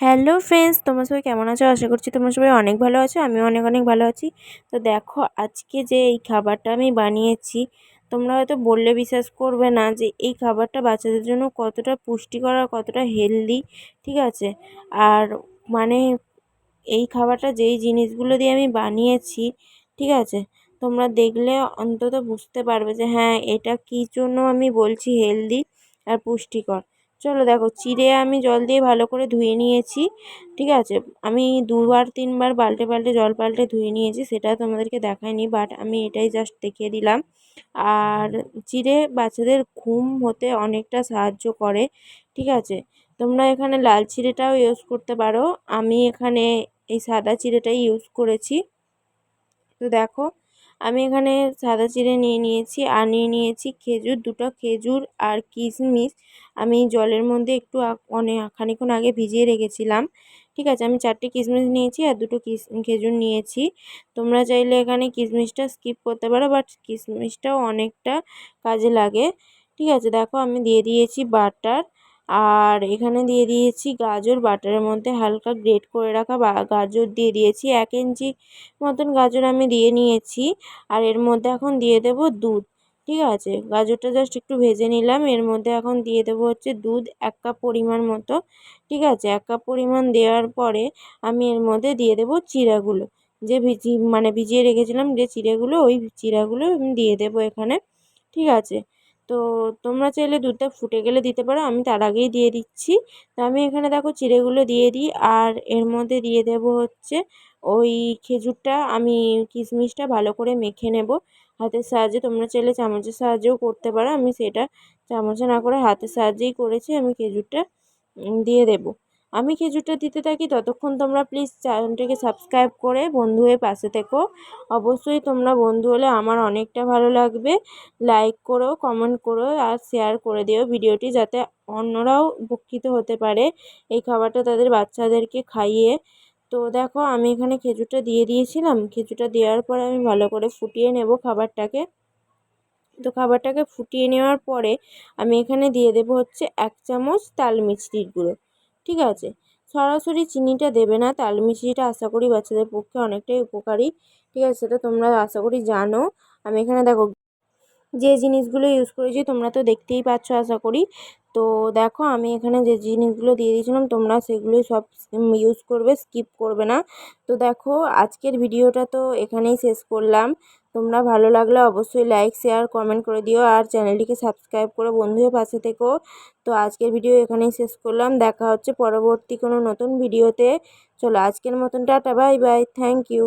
Hello friends, তোমরা সবাই কেমন আছো? আশা করছি তোমরা সবাই অনেক ভালো আছো, আমিও অনেক অনেক ভালো আছি। তো দেখো, আজকে যে এই খাবারটা আমি বানিয়েছি, তোমরা হয়তো বললে বিশ্বাস করবে না যে এই খাবারটা বাচ্চাদের জন্য কতটা পুষ্টিকর আর কতটা হেলদি ঠিক আছে? আর মানে এই খাবারটা যেই জিনিসগুলো দিয়ে আমি বানিয়েছি, ঠিক আছে? তোমরা দেখলে অন্তত বুঝতে পারবে যে হ্যাঁ এটা কী জন্য আমি বলছি হেলদি আর পুষ্টিকর। চলো দেখো, চিড়ে আমি জল দিয়ে ভালো করে ধুয়ে নিয়েছি, ঠিক আছে? আমি দুবার, তিনবার পাল্টে পাল্টে জল পাল্টে ধুয়ে নিয়েছি, সেটা তোমাদেরকে দেখাইনি বাট আমি এটাই জাস্ট দেখিয়ে দিলাম। আর চিড়ে বাচ্চাদের ঘুম হতে অনেকটা সাহায্য করে, ঠিক আছে? তোমরা এখানে লাল চিড়েটাও ইউজ করতে পারো, আমি এখানে এই সাদা চিড়েটাই ইউজ করেছি। তো দেখো আমি এখানে সাদা চিড়ে নিয়ে নিয়েছি আর নিয়ে নিয়েছি খেজুর, দুটো খেজুর আর কিশমিশ। আমি জলের মধ্যে একটু অনেক খানিক্ষণ আগে ভিজিয়ে রেখেছিলাম। ঠিক আছে, আমি চারটে কিশমিশ নিয়েছি আর দুটো খেজুর নিয়েছি। তোমরা চাইলে এখানে কিশমিশটা স্কিপ করতে পারো, বাট কিশমিশটাও অনেকটা কাজে লাগে। ঠিক আছে, দেখো আমি দিয়ে দিয়েছি বাটার। আর এখানে দিয়ে দিয়েছি গাজর বাটারের মধ্যে হালকা গ্রেট করে রাখা বা গাজর দিয়ে দিয়েছি এক ইঞ্চি মতন গাজর আমি দিয়ে নিয়েছি। আর এর মধ্যে এখন দিয়ে দেব দুধ, ঠিক আছে? গাজরটা জাস্ট একটু ভেজে নিলাম। এর মধ্যে এখন দিয়ে দেবো হচ্ছে দুধ এক কাপ পরিমাণ মতো, ঠিক আছে? এক কাপ পরিমাণ দেওয়ার পরে আমি এর মধ্যে দিয়ে দেবো চিড়াগুলো যে ভিজি মানে ভিজিয়ে রেখেছিলাম যে চিড়েগুলো ওই চিড়াগুলো আমি দিয়ে দেবো এখানে, ঠিক আছে? তো তোমরা চাইলে দুধটা ফুটে গেলে দিতে পারো, আমি তার আগেই দিয়ে দিচ্ছি। তো আমি এখানে দেখো চিড়েগুলো দিয়ে দিই, আর এর মধ্যে দিয়ে দেব হচ্ছে ওই খেজুরটা, আমি কিশমিশটা ভালো করে মেখে নেব। হাতের সাহায্যে তোমরা চাইলে চামচের সাহায্যেও করতে পারো, আমি সেটা চামচে না করে হাতের সাহায্যেই করেছি, আমি খেজুরটা দিয়ে দেবো। আমি খেজুরটা দিতে থাকি, ততক্ষণ তোমরা প্লিজ চ্যানেলটাকে সাবস্ক্রাইব করে বন্ধু হয়ে পাশে থেকো। অবশ্যই তোমরা বন্ধু হলে আমার অনেকটা ভালো লাগবে। লাইক করো কমেন্ট করো আর শেয়ার করে দিও ভিডিওটি যাতে অন্যরাও উপকৃত হতে পারে এই খাবারটা তাদের বাচ্চাদেরকে খাইয়ে। তো দেখো, আমি এখানে খেজুরটা দিয়ে দিয়েছিলাম। খেজুরটা দেওয়ার পরে আমি ভালো করে ফুটিয়ে নেব খাবারটাকে। তো খাবারটাকে ফুটিয়ে নেওয়ার পরে আমি এখানে দিয়ে দেবো হচ্ছে এক চামচ তাল মিছরির গুঁড়ো। ঠিক আছে? সরাসরি চিনিটা দেবে না, তাল মিছরিটা আশা করি বাচ্চাদের পক্ষে অনেকটাই উপকারী। ঠিক আছে, সেটা তোমরা আশা করি জানো। আমি এখানে দেখো, যে জিনিসগুলো ইউজ করেছি তোমরা তো দেখতেই পাচ্ছ আশা করি। তো দেখো, আমি এখানে যে জিনিসগুলো দিয়ে দিয়েছিলাম, তোমরা সেগুলোই সব ইউজ করবে স্কিপ করবে না। তো দেখো, আজকের ভিডিওটা তো এখানেই শেষ করলাম। তোমরা ভালো লাগলে অবশ্যই লাইক শেয়ার কমেন্ট করে দিও আর চ্যানেলটিকে সাবস্ক্রাইব করে বন্ধুদের পাশে থেকো। তো আজকের ভিডিও এখানেই শেষ করলাম। দেখা হচ্ছে পরবর্তী কোনো নতুন ভিডিওতে চলো আজকের মতন tata bye bye thank you